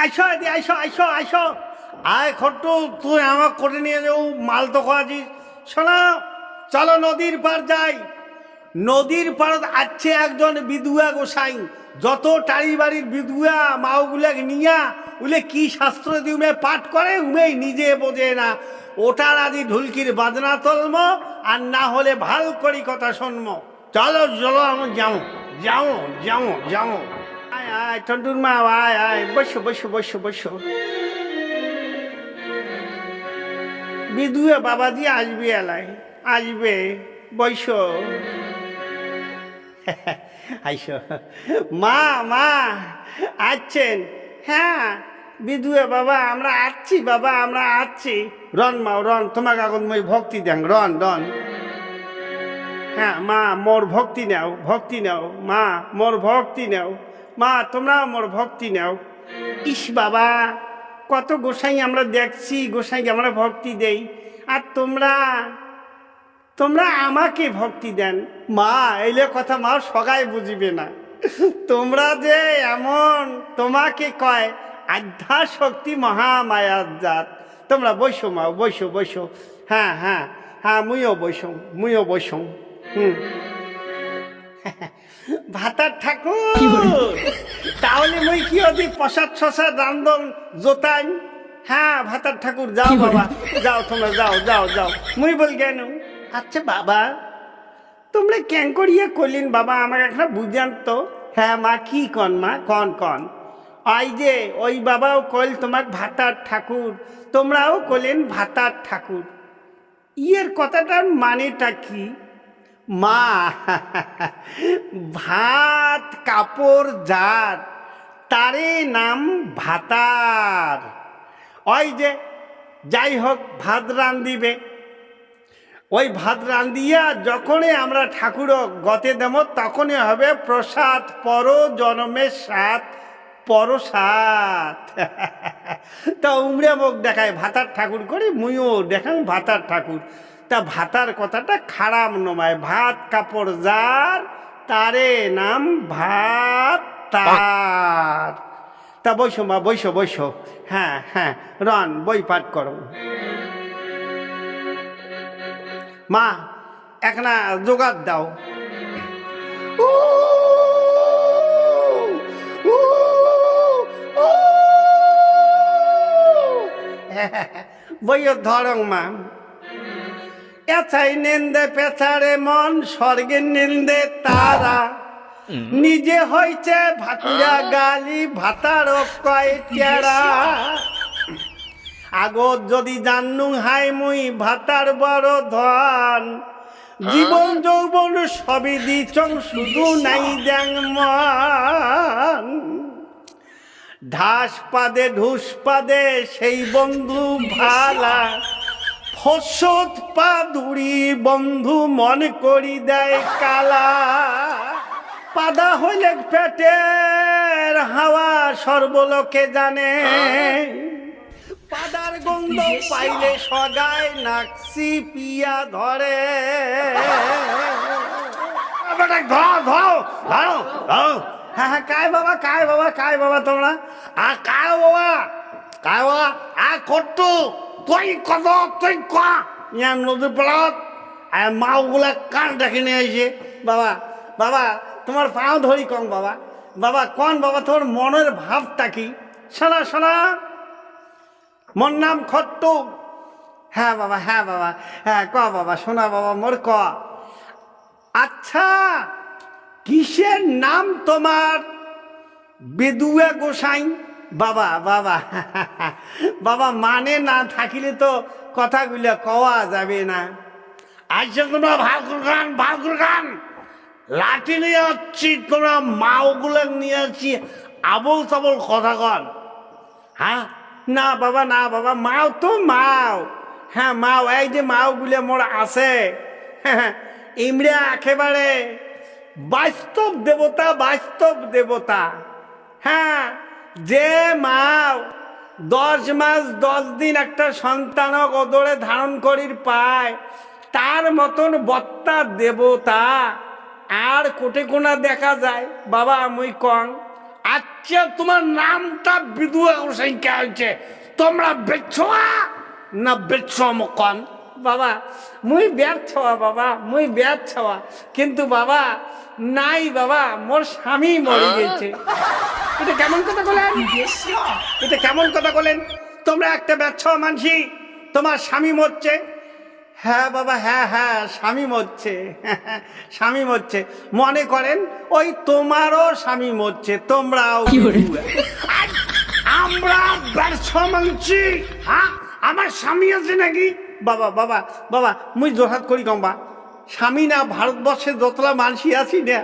আইসো, এদি আইসো আইসো আইসো। আয় খট্টু, তুই আমার করে নিয়ে যাও, মাল তো খাওয়াছিস শোনা, চলো নদীর পার যাই। নদীর পার আছে একজন বিধুয়া গোসাই। যত টাড়ি বাড়ির বিধুয়া মাওগুলা নিয়া, উলে কি শাস্ত্র দিয়ে পাঠ করে, উমেই নিজে বোঝে না। ওটার আদি ঢুলকির বাজনা তলম, আর না হলে ভালো করি কথা শুনম। চলো চলো, আমি যাও যাও যাও যাও। আয় টন্টুর মা, আয় আয়, বসো বসো বসো বসো। বিধুয়ে বাবাজি আসবে এলাই আসবে বৈশো আইসো। মা মা আছেন হ্যাঁ বিধুয়ে বাবা, আমরা আসছি, বাবা, আমরা আসছি। রন মা, রন, তোমাকে এখন মই ভক্তি দেন, রন রন। হ্যাঁ মা, মোর ভক্তি নাও ভক্তি নাও, মা, মোর ভক্তি নাও। মা, তোমরা মোর ভক্তি নাও। ইস বাবা, কত গোসাই আমরা দেখছি, গোসাইকে আমরা ভক্তি দেই। আর তোমরা তোমরা আমাকে ভক্তি দেন। মা এইলে কথা মা সগাই বুঝিবে না। তোমরা যে এমন তোমাকে কয়, আধ্যা শক্তি মহামায়ার জাত। তোমরা বসো মা বসো বসো হ্যাঁ হ্যাঁ হ্যাঁ মুইও বসো মুইও বসো হুম। ভাতার ঠাকুর। তাহলে মুই কি অতি প্রসাদ ছসাদ রান্ধন জোতাই। হ্যাঁ ভাতার ঠাকুর যাও বাবা। যাও তোমরা যাও যাও যাও। মুই বল কেন? আচ্ছা বাবা তোমরা কেন করিয়ে কইলেন বাবা আমাকে একটা বুঝান তো। হ্যাঁ মা কি কন মা? কন কন। ওই যে ওই বাবাও কইল তোমার ভাতার ঠাকুর। তোমরাও কইলেন ভাতার ঠাকুর। ইয়ের কথাটার মানেটা কি? মা, ভাত কাপড় যার তারে নাম ভাতার। ওই যে, যাই হোক, ভাত রান্দিবে ওই ভাত রান্দিয়া যখনই আমরা ঠাকুর গতে দেব, তখনই হবে প্রসাদ পর জনমের সাত পরসাত। তা উমরে মুখ দেখায় ভাতার ঠাকুর করে মুইও দেখাং ভাতার ঠাকুর। তা ভাতার কথাটা খারাপ নমায়। ভাত কাপড় যার, তারে নাম ভাত তার। তা বৈশো মা, বৈশো বৈশো। হ্যাঁ হ্যাঁ রন, বই পাঠ করো। মা, একনা জোগাড় দাও। বইও ধরং মা। এছাই নেন্দে পেছাড়ে মন স্বর্গের নিন্দে তারা। নিজে হইছে ভাতুরা গালি, ভাতার কয় আগত যদি জাননু হাই মুই ভাতার বড় ধন। জীবন যৌবন সবই দিচং, শুধু নাই দ্যাং মন। ঢাস পাদে, ঢুস পাদে, সেই বন্ধু ভালা। ফসত পা দুড়ি বন্ধু মন করি দেয় কালা। পাদা হইলে পেটের হাওয়া সর্বলোকে জানে। পাদার গন্ধ পাইলে সগায় নাকসি পিয়া ধরে, ধর ধর। হ্যাঁ হ্যাঁ কায় বাবা কায় বাবা কায় বাবা তোমরা? আ, কায় বাবা কায় বাবা, আ, কট্টু। তুই কত তুই ক ইয়ার নদী পড়াত আর মাওগুলা কান ডাকি নিয়ে আইছে বাবা বাবা তোমার পাও ধরি কম, বাবা। বাবা কন বাবা তোমার মনের ভাবটা কি? শোনা শোনা। মোর নাম খট্টু। হ্যাঁ বাবা হ্যাঁ বাবা। হ্যাঁ ক, বাবা, শোনা, বাবা মোর ক। আচ্ছা কিসের নাম তোমার? বেদুয়া গোসাই বাবা বাবা। বাবা মানে না থাকিলে তো কথাগুলো কওয়া যাবে না। আজকে তোমরা ভালকুর গান ভালকুর গান। লাঠি নিয়ে আসছি, তোমরা মাওগুলো নিয়ে আসছি আবল তাবল কথা কন। হ্যাঁ? না, বাবা না, বাবা, মাও তো মাও। হ্যাঁ মাও, এই যে মাওগুলো মোর আছে। ইমরা একেবারে বাস্তব দেবতা বাস্তব দেবতা। হ্যাঁ? যে মাও দশ মাস দশ দিন একটা সন্তানক ওদরে ধারণ করির পায়, তার মতন বত্তা দেবতা আর কোটে কোনা দেখা যায়। বাবা, মুই কং আচ্ছা তোমার নামটা গোসাই কে হয়েছে। তোমরা বেছোয়া না বেছো মকন? বাবা মুই ব্যর্থ বাবা মুই ব্যর্থ কিন্তু বাবা নাই বাবা মোর স্বামী মরে গেছে। এটা কেমন কথা বলেন? এটা কেমন কথা বলেন? তোমরা একটা ব্যর্থ মানসি তোমার স্বামী মরছে। হ্যাঁ বাবা হ্যাঁ হ্যাঁ স্বামী মরছে। স্বামী মরছে। মনে করেন ওই তোমারও স্বামী মরছে তোমরাও আমরা ব্যর্থ মানছি। হ্যাঁ? আমার স্বামী আছে নাকি? বাবা বাবা বাবা, মুই জোরহাত করি কম্বা স্বামী না ভারতবর্ষে যতলা মানসি আছি না?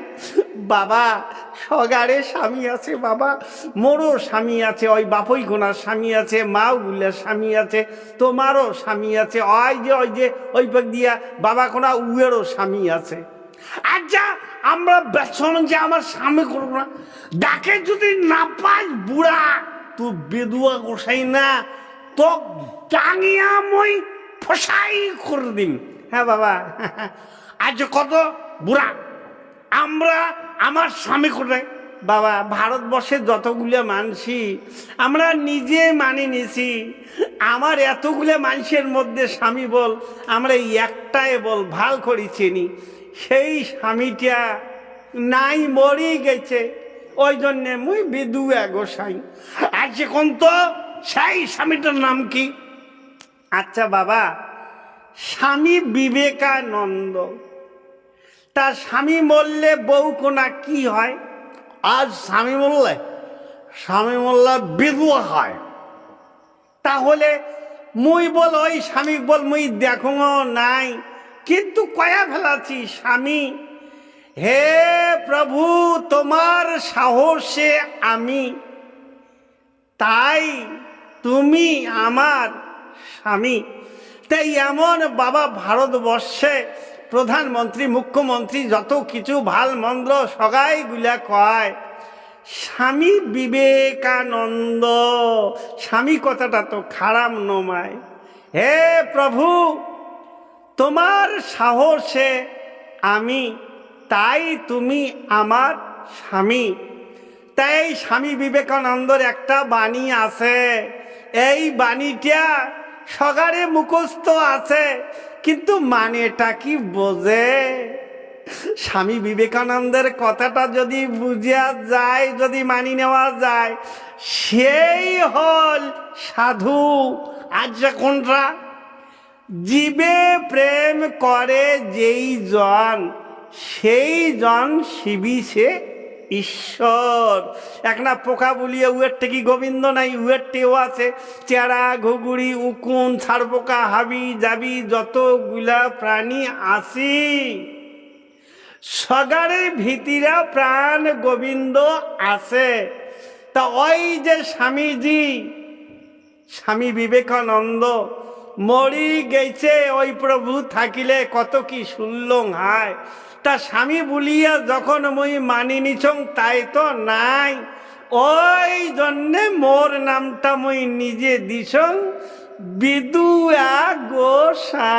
বাবা সগারে স্বামী আছে, বাবা। মোরও স্বামী আছে ওই বাপই গোনার স্বামী আছে, মাও গুলার স্বামী আছে তোমারও স্বামী আছে। ওই যে ওই যে ওই পাক দিয়া বাবা কোনা উয়েরও স্বামী আছে। আচ্ছা আমরা ব্যর্থ যে আমার স্বামী করব না। ডাকে যদি না পাস বুড়া তুই বেদুয়া গোসাই না তো টাঙিয়া মই ফসাই করে দিন হ্যাঁ বাবা। আজ কত বুড়া। আমরা, আমার স্বামী করে বাবা, ভারতবর্ষের যতগুলো মানসি, আমরা নিজে মানি নিছি। আমার এতগুলো মানুষের মধ্যে স্বামী বল, আমরা একটাই বল, ভালো করি চিনি। সেই স্বামীটা নাই মরি গেছে। ওই জন্যে মুই বিদু গোসাই। আজ কোন তো সেই স্বামীটার নাম কি? আচ্ছা বাবা স্বামী বিবেকানন্দ। তার স্বামী মরলে বউ কোনা কি হয়? আজ স্বামী বললে স্বামী বললে বিধুয়া হয়। তাহলে মুই বল ওই স্বামী বল মুই দেখো নাই। কিন্তু কয়া ফেলাছি স্বামী হে প্রভু তোমার সাহসে আমি। তাই তুমি আমার স্বামী। তাই এমন বাবা ভারতবর্ষে প্রধানমন্ত্রী, মুখ্যমন্ত্রী যত কিছু ভালো মন্দ সগাই গুলা কয়, স্বামী বিবেকানন্দ। স্বামী কথাটা তো খারাপ নমায়। হে প্রভু, তোমার সাহসে আমি, তাই তুমি আমার স্বামী। তাই স্বামী বিবেকানন্দর একটা বাণী আছে, এই বাণীটা সগারে মুখস্থ আছে, কিন্তু মানেটা কি বোঝে? স্বামী বিবেকানন্দের কথাটা যদি বুঝিয়া যায়, যদি মানি নেওয়া যায়, সেই হল সাধু। আজ কোনটা? জীবে প্রেম করে যেই জন, সেই জন শিবিছে ঈশ্বর। একনা পোকা বলিয়ে উয়ের কি গোবিন্দ নাই, উয়ের টেও আছে। চেরা ঘুগুড়ি উকুন ছাড়পোকা হাবি যাবি যতগুলা প্রাণী আসি সগারে ভিতিরা প্রাণ গোবিন্দ আছে। তা ওই যে স্বামীজি, স্বামী বিবেকানন্দ মরি গেছে, ওই প্রভু থাকিলে কত কি শুনলং হায়। তা স্বামী বলিয়া যখন মই মানি নিছং, তাই তো নাই। ওই জন্যে মোর নামটা মই নিজে দিছং, বিদুয়া গোসা